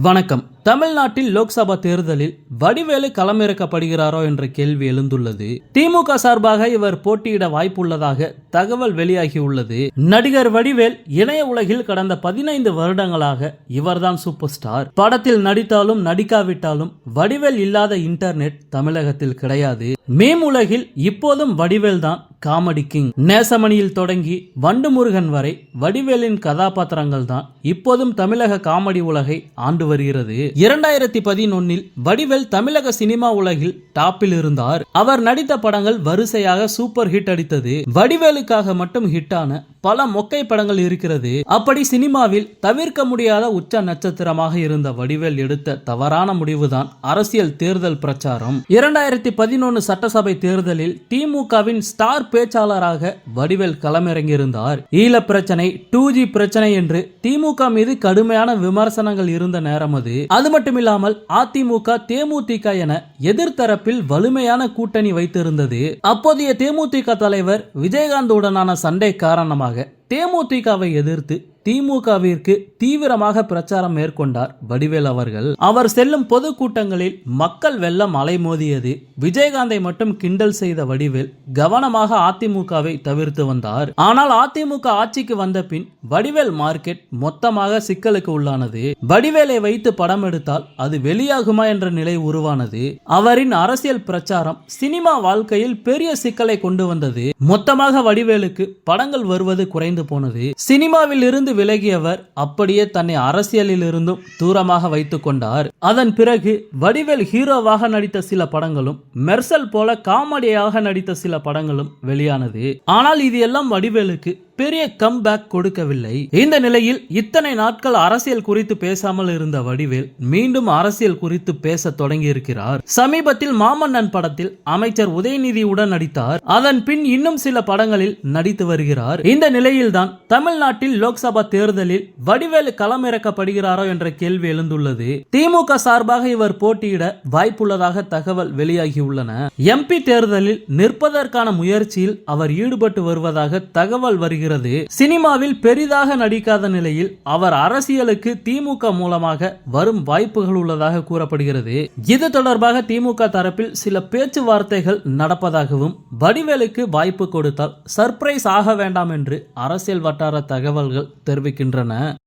வணக்கம். தமிழ்நாட்டில் லோக்சபா தேர்தலில் வடிவேலு களமிறக்கப்படுகிறாரோ என்ற கேள்வி எழுந்துள்ளது. திமுக சார்பாக இவர் போட்டியிட வாய்ப்புள்ளதாக தகவல் வெளியாகியுள்ளது. நடிகர் வடிவேல் இணைய உலகில் கடந்த பதினைந்து வருடங்களாக இவர்தான் சூப்பர் ஸ்டார். படத்தில் நடித்தாலும் நடிக்காவிட்டாலும் வடிவேல் இல்லாத இன்டர்நெட் தமிழகத்தில் கிடையாது. மேம் உலகில் இப்போதும் வடிவேல் தான் காமெடி கிங். நேசமணியில் தொடங்கி வண்டுமுருகன் வரை வடிவேலின் கதாபாத்திரங்கள் தான் இப்போதும் தமிழக காமெடி உலகை ஆண்டு வருகிறது. இரண்டாயிரத்தி பதினொன்னில் வடிவேல் தமிழக சினிமா உலகில் டாப்பில் இருந்தார். அவர் நடித்த படங்கள் வரிசையாக சூப்பர் ஹிட் அடித்தது. வடிவேலுக்காக மட்டும் ஹிட்டான பல மொக்கை படங்கள் இருக்கிறது. அப்படி சினிமாவில் தவிர்க்க முடியாத உச்ச நட்சத்திரமாக இருந்த வடிவேல் எடுத்த தவறான முடிவுதான் அரசியல் தேர்தல் பிரச்சாரம். இரண்டாயிரத்தி பதினொன்று சட்டசபை தேர்தலில் திமுகவின் ஸ்டார் பேச்சாளராக வடிவேல் களமிறங்கியிருந்தார். ஈழ பிரச்சனை டூ ஜி பிரச்சனை என்று திமுக மீது கடுமையான விமர்சனங்கள் இருந்த நேரம் அது. அது மட்டுமில்லாமல் அதிமுக தேமுதிக என எதிர்த்தரப்பில் வலிமையான கூட்டணி வைத்திருந்தது. அப்போதைய தேமுதிக தலைவர் விஜயகாந்துடனான சண்டை காரணமாக தேமுதிகவை எதிர்த்து திமுகவிற்கு தீவிரமாக பிரச்சாரம் மேற்கொண்டார் வடிவேல் அவர்கள். அவர் செல்லும் பொது கூட்டங்களில் மக்கள் வெள்ளம் அலைமோதியது. விஜயகாந்தை மட்டும் கிண்டல் செய்த வடிவேல் கவனமாக அதிமுகவை தவிர்த்து வந்தார். ஆனால் அதிமுக ஆட்சிக்கு வந்த பின் வடிவேல் மார்க்கெட் மொத்தமாக சிக்கலுக்கு உள்ளானது. வடிவேலை வைத்து படம் எடுத்தால் அது வெளியாகுமா என்ற நிலை உருவானது. அவரின் அரசியல் பிரச்சாரம் சினிமா வாழ்க்கையில் பெரிய சிக்கலை கொண்டு வந்தது. மொத்தமாக வடிவேலுக்கு படங்கள் வருவது குறைந்து போனது. சினிமாவில் இருந்து விலகியவர் அப்படியே தன்னை அரசியலில் இருந்தும் தூரமாக வைத்து கொண்டார். அதன் பிறகு வடிவேல் ஹீரோவாக நடித்த சில படங்களும் மெர்சல் போல காமெடியாக நடித்த சில படங்களும் வெளியானது. ஆனால் இது எல்லாம் வடிவேலுக்கு பெரிய கம்பேக் கொடுக்கவில்லை. இந்த நிலையில் இத்தனை நாட்கள் அரசியல் குறித்து பேசாமல் இருந்த வடிவேல் மீண்டும் அரசியல் குறித்து பேச தொடங்கி இருக்கிறார் சமீபத்தில் மாமன்னன் படத்தில் அமைச்சர் உதயநிதியுடன் நடித்தார். அதன் பின் இன்னும் சில படங்களில் நடித்து வருகிறார். இந்த நிலையில்தான் தமிழ்நாட்டில் லோக்சபா தேர்தலில் வடிவேலு களமிறக்கப்படுகிறாரோ என்ற கேள்வி எழுந்துள்ளது. திமுக சார்பாக இவர் போட்டியிட வாய்ப்புள்ளதாக தகவல் வெளியாகியுள்ளன. எம்பி தேர்தலில் நிற்பதற்கான முயற்சியில் அவர் ஈடுபட்டு வருவதாக தகவல் வருகிறது. சினிமாவில் பெரிதாக நடிக்காத நிலையில் அவர் அரசியலுக்கு திமுக மூலமாக வரும் வாய்ப்புகள் உள்ளதாக கூறப்படுகிறது. இது தொடர்பாக திமுக தரப்பில் சில பேச்சுவார்த்தைகள் நடப்பதாகவும் வடிவேலுக்கு வாய்ப்பு கொடுத்தால் சர்ப்ரைஸ் ஆக வேண்டாம் என்று அரசியல் வட்டார தகவல்கள் தெரிவிக்கின்றன.